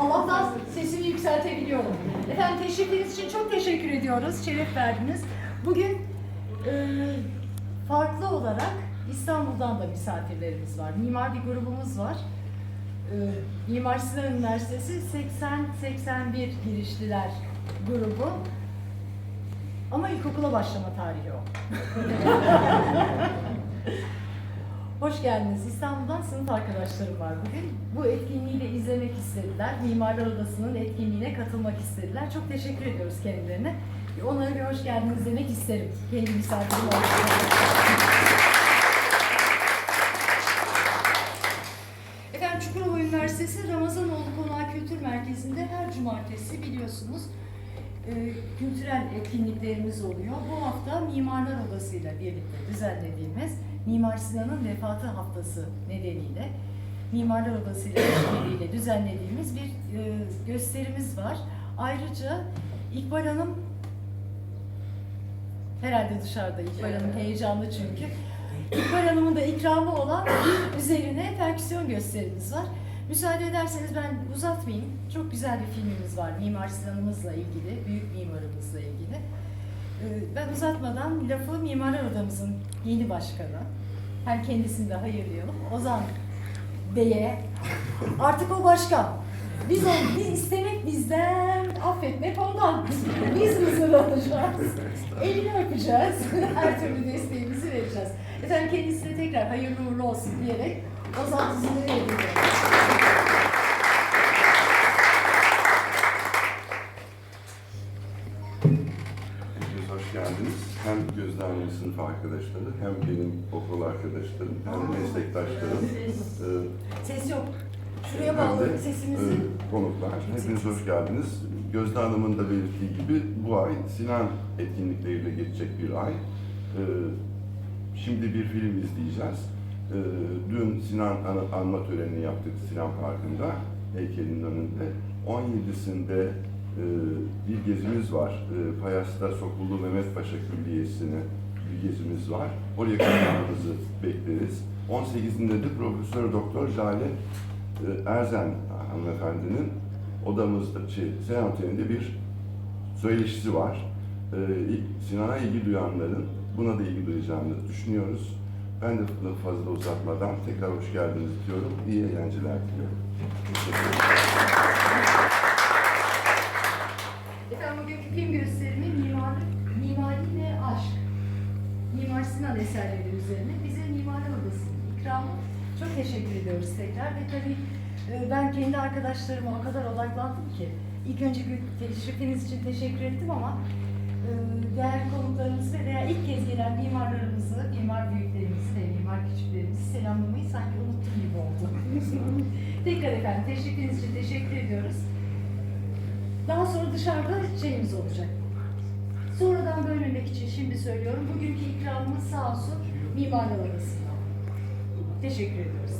Allah'tan sesimi yükseltebiliyorum. Efendim teşrifiniz için çok teşekkür ediyoruz. Şeref verdiniz. Bugün e, farklı olarak İstanbul'dan da misafirlerimiz var. Mimar bir grubumuz var. E, Mimar Sinan Üniversitesi 80-81 girişliler grubu. Ama ilkokula başlama tarihi o. Hoş geldiniz. İstanbul'dan sınıf arkadaşlarım var bugün. Bu etkinliği de izlemek istediler. Mimarlar Odası'nın etkinliğine katılmak istediler. Çok teşekkür ediyoruz kendilerine. Onlara bir hoş geldiniz demek isterim. Kendi misafirim olarak. Efendim Çukurova Üniversitesi Ramazanoğlu Konağı Kültür Merkezi'nde her cumartesi biliyorsunuz kültürel etkinliklerimiz oluyor. Bu hafta Mimarlar Odası ile birlikte düzenlediğimiz Mimar Sinan'ın vefatı haftası nedeniyle Mimarlar Odası ile düzenlediğimiz bir e, gösterimiz var. Ayrıca İkbal Hanım herhalde dışarıda İkbal Hanım heyecanlı çünkü. İkbal Hanım'ın da ikramı olan üzerine perküsyon gösterimiz var. Müsaade ederseniz ben uzatmayayım. Çok güzel bir filmimiz var Mimar Sinan'ımızla ilgili, büyük mimarımızla ilgili. Ee, Ben uzatmadan lafı Mimarlar Odamızın yeni başkanı, hem kendisini de hayırlayalım, Ozan Bey'e, artık o başkan. Biz onu istemek bizden, affetmek ondan. Biz mızır olacağız. Elini öpeceğiz. Her türlü desteğimizi vereceğiz. Efendim kendisine tekrar hayırlı uğurlu olsun diyerek Ozan sizinle veriyorum. Hepiniz hoş geldiniz. Hem Hanım sınıf arkadaşları, hem benim okul arkadaşlarım, hem meslektaşlarım, e, Ses yok. Şuraya hem bağlı sesimizi. e, konuklar. Hepiniz hoş geldiniz. Gözde Hanım'ın da belirttiği gibi bu ay Sinan etkinlikleriyle geçecek bir ay. E, Şimdi bir film izleyeceğiz. E, Dün Sinan anı- anma törenini yaptık Sinan Parkı'nda, heykelin önünde. 17'sinde e, bir gezimiz var. E, Payas'ta Sokullu Mehmet Paşa Külliyesi'ne bir gezimiz var. Oraya katılmanızı bekleriz. 18'inde de Profesör Doktor Jale e, Erzen hanımefendinin odamızda, şey, töreninde bir söyleşisi var. E, Sinan'a ilgi duyanların buna da ilgi duyacağını düşünüyoruz. Ben de fazla uzatmadan tekrar hoş geldiniz diyorum. İyi eğlenceler diliyorum. Teşekkür ederim. Efendim bugünkü film gösterimi mimar, mimari ve aşk. Mimar Sinan eserleri üzerine bize Mimarlar Odası'nın ikramı. Çok teşekkür ediyoruz tekrar ve tabii e, ben kendi arkadaşlarıma o kadar odaklandım ki ilk önce teşrifiniz için teşekkür ettim ama e, değerli konuklarımızı ve veya ilk kez gelen mimarlarımızı, mimar büyüklerimizi ve mimar küçüklerimizi selamlamayı sanki unuttum gibi oldu. tekrar efendim teşrifiniz için teşekkür ediyoruz. Daha sonra dışarıda şeyimiz olacak. Sonradan bölmemek için şimdi söylüyorum. Bugünkü ikramımız sağ olsun Mimarlar Odası. Teşekkür ediyoruz.